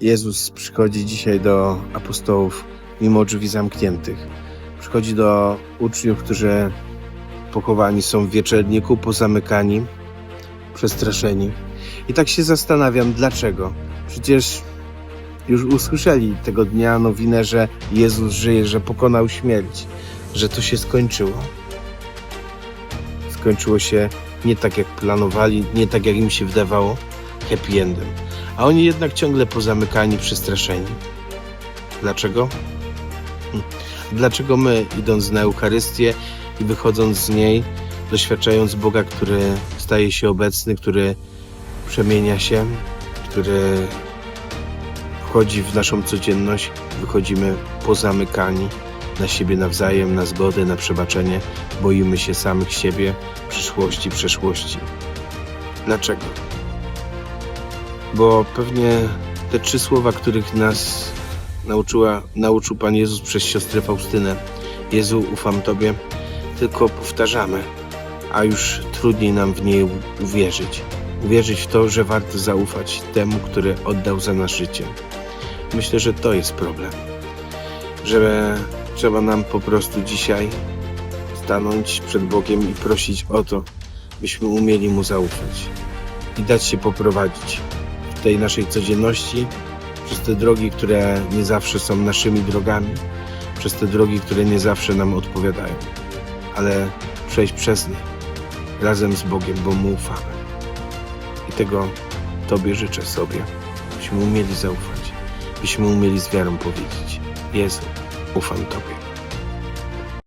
Jezus przychodzi dzisiaj do apostołów mimo drzwi zamkniętych. Przychodzi do uczniów, którzy pochowani są w wieczerniku, pozamykani, przestraszeni. I tak się zastanawiam, dlaczego? Przecież już usłyszeli tego dnia nowinę, że Jezus żyje, że pokonał śmierć, że to się skończyło. Skończyło się nie tak, jak planowali, nie tak, jak im się wydawało, happy endem. A oni jednak ciągle pozamykani, przestraszeni. Dlaczego? Hm. Dlaczego my, idąc na Eucharystię i wychodząc z niej, doświadczając Boga, który staje się obecny, który przemienia się, który wchodzi w naszą codzienność, wychodzimy pozamykani na siebie nawzajem, na zgodę, na przebaczenie, boimy się samych siebie, przyszłości, przeszłości. Dlaczego? Bo pewnie te trzy słowa, których nas nauczyła, nauczył Pan Jezus przez siostrę Faustynę, Jezu, ufam Tobie, tylko powtarzamy, a już trudniej nam w niej uwierzyć. Uwierzyć w to, że warto zaufać temu, który oddał za nas życie. Myślę, że to jest problem. Że trzeba nam po prostu dzisiaj stanąć przed Bogiem i prosić o to, byśmy umieli Mu zaufać i dać się poprowadzić tej naszej codzienności przez te drogi, które nie zawsze są naszymi drogami, przez te drogi, które nie zawsze nam odpowiadają, ale przejść przez nie razem z Bogiem, bo Mu ufamy. I tego Tobie życzę sobie, byśmy umieli zaufać, byśmy umieli z wiarą powiedzieć: Jezu, ufam Tobie.